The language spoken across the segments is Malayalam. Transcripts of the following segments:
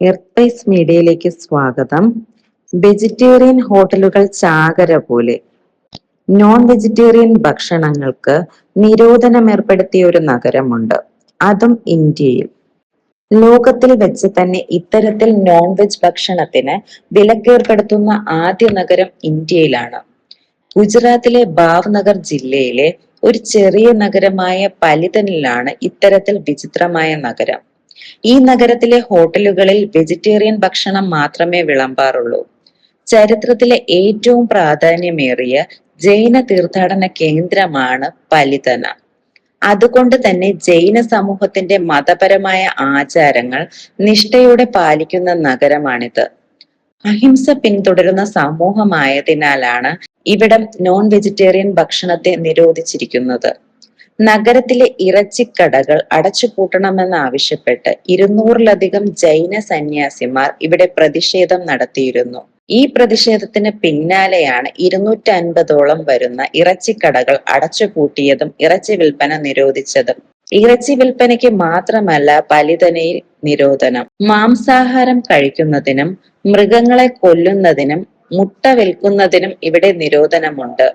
എർപ്പൈസ് മീഡിയയിലേക്ക് സ്വാഗതം. വെജിറ്റേറിയൻ ഹോട്ടലുകൾ ചാകര പോലെ നോൺ വെജിറ്റേറിയൻ ഭക്ഷണങ്ങൾക്ക് നിരോധനം ഏർപ്പെടുത്തിയ ഒരു നഗരമുണ്ട്. അതും ഇന്ത്യയിൽ. ലോകത്തിൽ വെച്ച് തന്നെ ഇത്തരത്തിൽ നോൺ വെജ് ഭക്ഷണത്തിന് വിലക്കേർപ്പെടുത്തുന്ന ആദ്യ നഗരം ഇന്ത്യയിലാണ്. ഗുജറാത്തിലെ ഭാവ്നഗർ ജില്ലയിലെ ഒരു ചെറിയ നഗരമായ പലിതനിലാണ് ഇത്തരത്തിൽ വിചിത്രമായ നഗരം. ഈ നഗരത്തിലെ ഹോട്ടലുകളിൽ വെജിറ്റേറിയൻ ഭക്ഷണം മാത്രമേ വിളമ്പാറുള്ളൂ. ചരിത്രത്തിലെ ഏറ്റവും പ്രാധാന്യമേറിയ ജൈന തീർത്ഥാടന കേന്ദ്രമാണ് പലിതന. അതുകൊണ്ട് തന്നെ ജൈന സമൂഹത്തിന്റെ മതപരമായ ആചാരങ്ങൾ നിഷ്ഠയോടെ പാലിക്കുന്ന നഗരമാണിത്. അഹിംസ പിന്തുടരുന്ന സമൂഹമായതിനാലാണ് ഇവിടം നോൺ വെജിറ്റേറിയൻ ഭക്ഷണത്തെ നിരോധിച്ചിരിക്കുന്നത്. നഗരത്തിലെ ഇറച്ചിക്കടകൾ അടച്ചുപൂട്ടണമെന്നാവശ്യപ്പെട്ട് ഇരുന്നൂറിലധികം ജൈന സന്യാസിമാർ ഇവിടെ പ്രതിഷേധം നടത്തിയിരുന്നു. ഈ പ്രതിഷേധത്തിന് പിന്നാലെയാണ് ഇരുന്നൂറ്റി അൻപതോളം വരുന്ന ഇറച്ചിക്കടകൾ അടച്ചുപൂട്ടിയതും ഇറച്ചി വിൽപ്പന നിരോധിച്ചതും. ഇറച്ചി വിൽപ്പനയ്ക്ക് മാത്രമല്ല പലിതനയിൽ നിരോധനം. മാംസാഹാരം കഴിക്കുന്നതിനും മൃഗങ്ങളെ കൊല്ലുന്നതിനും മുട്ട വിൽക്കുന്നതിനും ഇവിടെ നിരോധനമുണ്ട്.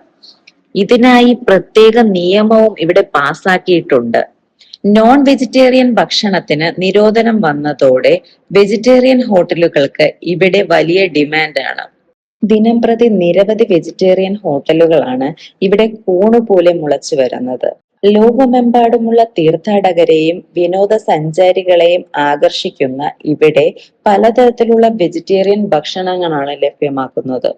ഇതിനായി പ്രത്യേക നിയമവും ഇവിടെ പാസാക്കിയിട്ടുണ്ട്. നോൺ വെജിറ്റേറിയൻ ഭക്ഷണത്തിന് നിരോധനം വന്നതോടെ വെജിറ്റേറിയൻ ഹോട്ടലുകൾക്ക് ഇവിടെ വലിയ ഡിമാൻഡാണ് ദിനം പ്രതി നിരവധി വെജിറ്റേറിയൻ ഹോട്ടലുകളാണ് ഇവിടെ കൂണുപോലെ മുളച്ചു വരുന്നത്. ലോകമെമ്പാടുമുള്ള തീർത്ഥാടകരെയും വിനോദസഞ്ചാരികളെയും ആകർഷിക്കുന്ന ഇവിടെ പലതരത്തിലുള്ള വെജിറ്റേറിയൻ ഭക്ഷണങ്ങളാണ് ലഭ്യമാക്കുന്നത്.